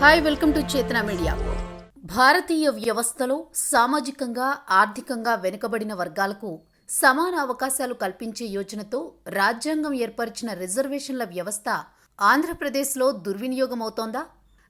Hi welcome to Chetana Media. భారతీయ వ్యవస్థలో సామాజికంగా ఆర్థికంగా వెనుకబడిన వర్గాలకు సమాన అవకాశాలు కల్పించే యోజనతో రాజ్యాంగం ఏర్పరిచిన రిజర్వేషన్ల వ్యవస్థ ఆంధ్రప్రదేశ్లో దుర్వినియోగమవుతోందా?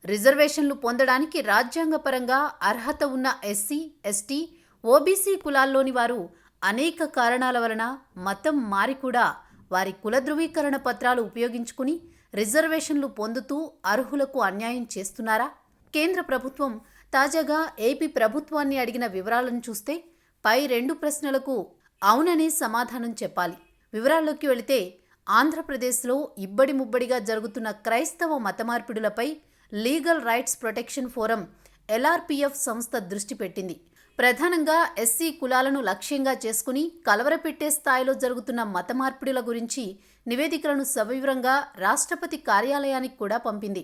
రిజర్వేషన్లు పొందడానికి రాజ్యాంగపరంగా అర్హత ఉన్న ఎస్సీ ఎస్టీ ఓబీసీ కులాల్లోని వారు అనేక కారణాల వలన మతం మారి కూడా వారి కుల ధృవీకరణ పత్రాలు ఉపయోగించుకుని రిజర్వేషన్లు పొందుతూ అర్హులకు అన్యాయం చేస్తున్నారా? కేంద్ర ప్రభుత్వం తాజాగా ఏపీ ప్రభుత్వాన్ని అడిగిన వివరాలను చూస్తే పై రెండు ప్రశ్నలకు అవుననే సమాధానం చెప్పాలి. వివరాల్లోకి వెళితే ఆంధ్రప్రదేశ్లో ఇబ్బడి ముబ్బడిగా జరుగుతున్న క్రైస్తవ మతమార్పిడులపై legal rights protection forum LRPF సంస్థ దృష్టి పెట్టింది. ప్రధానంగా ఎస్సీ కులాలను లక్ష్యంగా చేసుకుని కలవరపెట్టే స్థాయిలో జరుగుతున్న మత మార్పిడుల గురించి నివేదికలను సవివరంగా రాష్ట్రపతి కార్యాలయానికి కూడా పంపింది.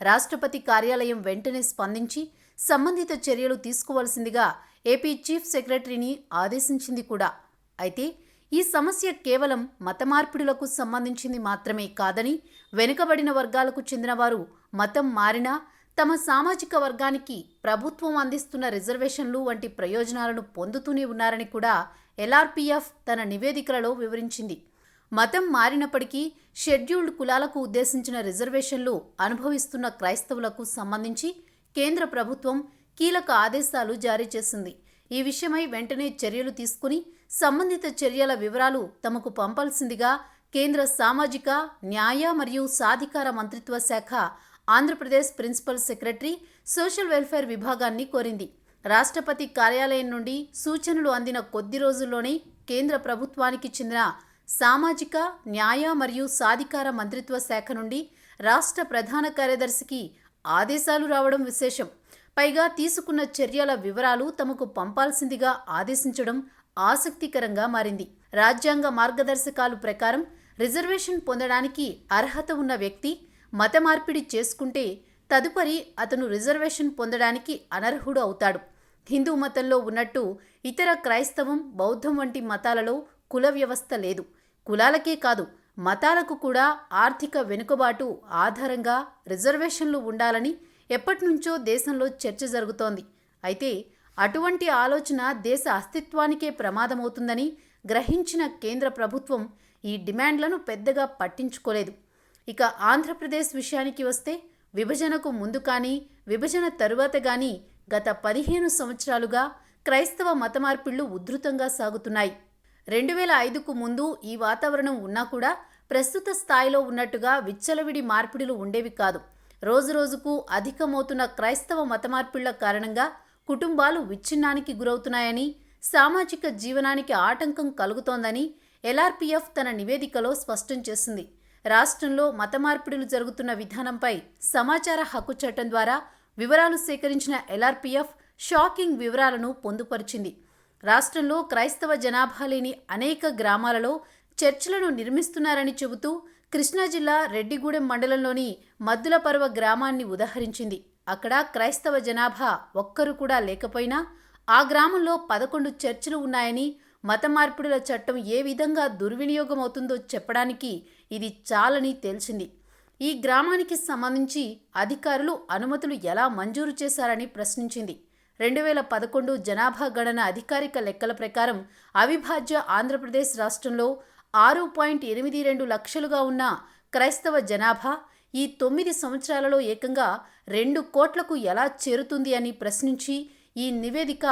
రాష్ట్రపతి కార్యాలయం వెంటనే స్పందించి సంబంధిత చర్యలు తీసుకోవాల్సిందిగా ఏపీ చీఫ్ సెక్రటరీని ఆదేశించింది కూడా. అయితే ఈ సమస్య కేవలం మత మార్పిడులకు సంబంధించింది మాత్రమే కాదని వెనుకబడిన వర్గాలకు చెందినవారు మతం మారినా తమ సామాజిక వర్గానికి ప్రభుత్వం అందిస్తున్న రిజర్వేషన్లు వంటి ప్రయోజనాలను పొందుతూనే ఉన్నారని కూడా ఎల్ఆర్పీఎఫ్ తన నివేదికలలో వివరించింది. మతం మారినప్పటికీ షెడ్యూల్డ్ కులాలకు ఉద్దేశించిన రిజర్వేషన్లు అనుభవిస్తున్న క్రైస్తవులకు సంబంధించి కేంద్ర ప్రభుత్వం కీలక ఆదేశాలు జారీ చేసింది. ఈ విషయమై వెంటనే చర్యలు తీసుకుని సంబంధిత చర్యల వివరాలు తమకు పంపాల్సిందిగా కేంద్ర సామాజిక న్యాయ మరియు సాధికార మంత్రిత్వ శాఖ Andhra Pradesh principal secretary social welfare విభాగాన్ని కోరింది. రాష్ట్రపతి కార్యాలయం నుండి సూచనలు అందిన కొద్ది రోజుల్లోనే కేంద్ర ప్రభుత్వానికి చెందిన సామాజిక న్యాయ మరియు సాధికార మంత్రిత్వ శాఖ నుండి రాష్ట్ర ప్రధాన కార్యదర్శికి ఆదేశాలు రావడం విశేషం. పైగా తీసుకున్న చర్యల వివరాలు తమకు పంపాల్సిందిగా ఆదేశించడం ఆసక్తికరంగా మారింది. రాజ్యాంగ మార్గదర్శకాలు ప్రకారం రిజర్వేషన్ పొందడానికి అర్హత ఉన్న వ్యక్తి మత మార్పిడి చేసుకుంటే తదుపరి అతను రిజర్వేషన్ పొందడానికి అనర్హుడు అవుతాడు. హిందూ మతంలో ఉన్నట్టు ఇతర క్రైస్తవం బౌద్ధం వంటి మతాలలో కుల వ్యవస్థ లేదు. కులాలకే కాదు మతాలకు కూడా ఆర్థిక వెనుకబాటు ఆధారంగా రిజర్వేషన్లు ఉండాలని ఎప్పటినుంచో దేశంలో చర్చ జరుగుతోంది. అయితే అటువంటి ఆలోచన దేశ అస్తిత్వానికే ప్రమాదమవుతుందని గ్రహించిన కేంద్ర ప్రభుత్వం ఈ డిమాండ్లను పెద్దగా పట్టించుకోలేదు. ఇక ఆంధ్రప్రదేశ్ విషయానికి వస్తే విభజనకు ముందు కానీ విభజన తరువాత కానీ గత పదిహేను సంవత్సరాలుగా క్రైస్తవ మత మార్పిళ్ళు ఉధృతంగా సాగుతున్నాయి. రెండు వేల ఐదుకు ముందు ఈ వాతావరణం ఉన్నా కూడా ప్రస్తుత స్థాయిలో ఉన్నట్టుగా విచ్చలవిడి మార్పిడులు ఉండేవి కాదు. రోజురోజుకు అధికమవుతున్న క్రైస్తవ మతమార్పిళ్ళ కారణంగా కుటుంబాలు విచ్ఛిన్నానికి గురవుతున్నాయని సామాజిక జీవనానికి ఆటంకం కలుగుతోందని ఎల్ఆర్పీఎఫ్ తన నివేదికలో స్పష్టం చేసింది. రాష్ట్రంలో మత మార్పిడులు జరుగుతున్న విధానంపై సమాచార హక్కు చట్టం ద్వారా వివరాలు సేకరించిన ఎల్ఆర్పీఎఫ్ షాకింగ్ వివరాలను పొందుపరిచింది. రాష్ట్రంలో క్రైస్తవ జనాభా లేని అనేక గ్రామాలలో చర్చిలను నిర్మిస్తున్నారని చెబుతూ కృష్ణా జిల్లా రెడ్డిగూడెం మండలంలోని మద్దులపర్వ గ్రామాన్ని ఉదహరించింది. అక్కడ క్రైస్తవ జనాభా ఒక్కరు కూడా లేకపోయినా ఆ గ్రామంలో పదకొండు చర్చిలు ఉన్నాయని మత మార్పిడుల చట్టం ఏ విధంగా దుర్వినియోగం అవుతుందో చెప్పడానికి ఇది చాలని తేల్చింది. ఈ గ్రామానికి సంబంధించి అధికారులు అనుమతులు ఎలా మంజూరు చేశారని ప్రశ్నించింది. రెండు వేల పదకొండు జనాభా గణన అధికారిక లెక్కల ప్రకారం అవిభాజ్య ఆంధ్రప్రదేశ్ రాష్ట్రంలో ఆరు పాయింట్ ఎనిమిది రెండు లక్షలుగా ఉన్న క్రైస్తవ జనాభా ఈ తొమ్మిది సంవత్సరాలలో ఏకంగా రెండు కోట్లకు ఎలా చేరుతుంది అని ప్రశ్నించి ఈ నివేదిక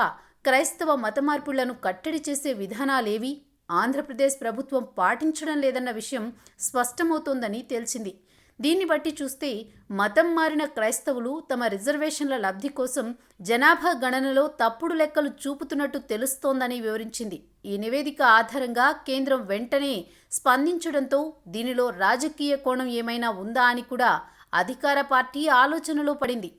క్రైస్తవ మత మార్పులను కట్టడి చేసే విధానాలేవి ఆంధ్రప్రదేశ్ ప్రభుత్వం పాటించడం లేదన్న విషయం స్పష్టమవుతోందని తేల్చింది. దీన్ని బట్టి చూస్తే మతం మారిన క్రైస్తవులు తమ రిజర్వేషన్ల లబ్ధి కోసం జనాభా గణనలో తప్పుడు లెక్కలు చూపుతున్నట్టు తెలుస్తోందని వివరించింది. ఈ నివేదిక ఆధారంగా కేంద్రం వెంటనే స్పందించడంతో దీనిలో రాజకీయ కోణం ఏమైనా ఉందా అని కూడా అధికార పార్టీ ఆలోచనలో పడింది.